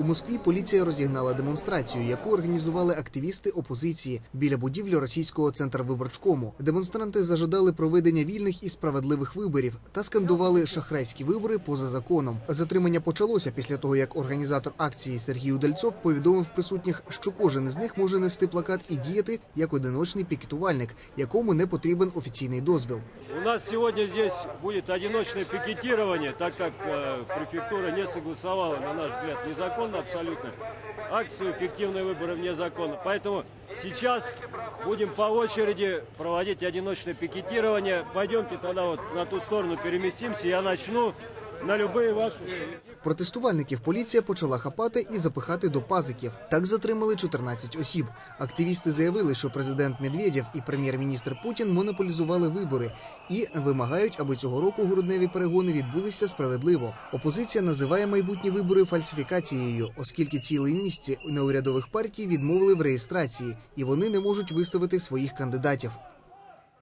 У Москві поліція розігнала демонстрацію, яку організували активісти опозиції біля будівлі російського центрвиборчкому. Демонстранти зажадали проведення вільних і справедливих виборів та скандували шахрайські вибори поза законом. Затримання почалося після того, як організатор акції Сергій Удальцов повідомив присутніх, що кожен із них може нести плакат і діяти як одиночний пікетувальник, якому не потрібен офіційний дозвіл. У нас сегодня здесь будет одиночное пикетирование, так как э, префектура не согласовала, на наш взгляд, незаконно абсолютно акцию «Фиктивные выборы вне закона». Поэтому сейчас будем по очереди проводить одиночное пикетирование. Пойдемте тогда вот на ту сторону переместимся, я начну на любые ваши... Протестувальників поліція почала хапати і запихати до пазиків. Так затримали 14 осіб. Активісти заявили, що президент Медведєв і прем'єр-міністр Путін монополізували вибори і вимагають, аби цього року грудневі перегони відбулися справедливо. Опозиція називає майбутні вибори фальсифікацією, оскільки цілий місці неурядових партій відмовили в реєстрації, і вони не можуть виставити своїх кандидатів.